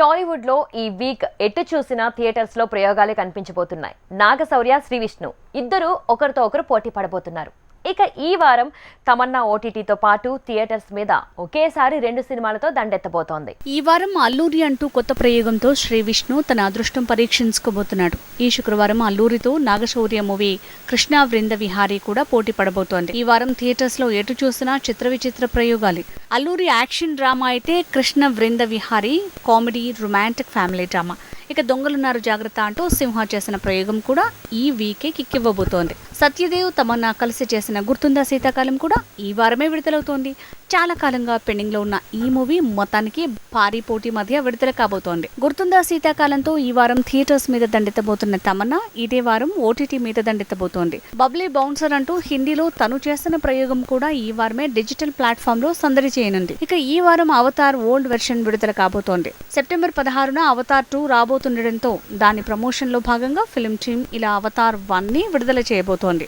టాలీవుడ్లో ఈ వీక్ ఎటు చూసినా థియేటర్స్లో ప్రయోగాలే కనిపించబోతున్నాయి. నాగశౌర్య శ్రీ విష్ణు ఇద్దరు ఒకరితో ఒకరు పోటీ పడబోతున్నారు. ఇక ఈ వారం తమన్నా ఓటీటీతో పాటు థియేటర్స్ మీద ఒకేసారి రెండు సినిమాలతో దండెత్తబోతోంది. ఈ వారం అల్లూరి అంటూ కొత్త ప్రయోగంతో శ్రీ విష్ణు తన అదృష్టం పరీక్షించుకోబోతున్నాడు. ఈ శుక్రవారం అల్లూరితో నాగశౌర్య మూవీ కృష్ణా వృంద విహారీ కూడా పోటీ పడబోతోంది. ఈ వారం థియేటర్స్లో ఎటు చూసినా చిత్ర విచిత్ర ప్రయోగాలే. అల్లూరి యాక్షన్ డ్రామా అయితే Krishna Vrinda Vihari comedy romantic family drama. ఇక దొంగలున్నారు జాగ్రత్త అంటూ సింహ చేసిన ప్రయోగం కూడా ఈ వీకే కిక్కివ్వబోతోంది. సత్యదేవ్ తమన్నా కలిసి చేసిన గుర్తుందా శీతాకాలం కూడా ఈ వారమే విడుదలవుతోంది. చాలా కాలంగా పెండింగ్లో ఉన్న ఈ మూవీ మొత్తానికి భారీ పోటీ మధ్య విడుదల కాబోతోంది. గుర్తుందా శీతాకాలంతో ఈ వారం థియేటర్స్ మీద దండెత్తబోతున్న తమన్నా ఇదే వారం ఓటీటీ మీద దండెత్తబోతోంది. బబ్లీ బౌన్సర్ అంటూ హిందీలో తను చేసిన ప్రయోగం కూడా ఈ వారమే డిజిటల్ ప్లాట్ఫామ్లో సందడి చేయనుంది. ఇక ఈ వారం అవతార్ ఓల్డ్ వెర్షన్ విడుదల కాబోతోంది. సెప్టెంబర్ పదహారున అవతార్ టూ రాబోతుండటంతో దాని ప్రమోషన్లో భాగంగా ఫిల్మ్ టీమ్ ఇలా అవతార్ వన్ని విడుదల చేయబోతోంది.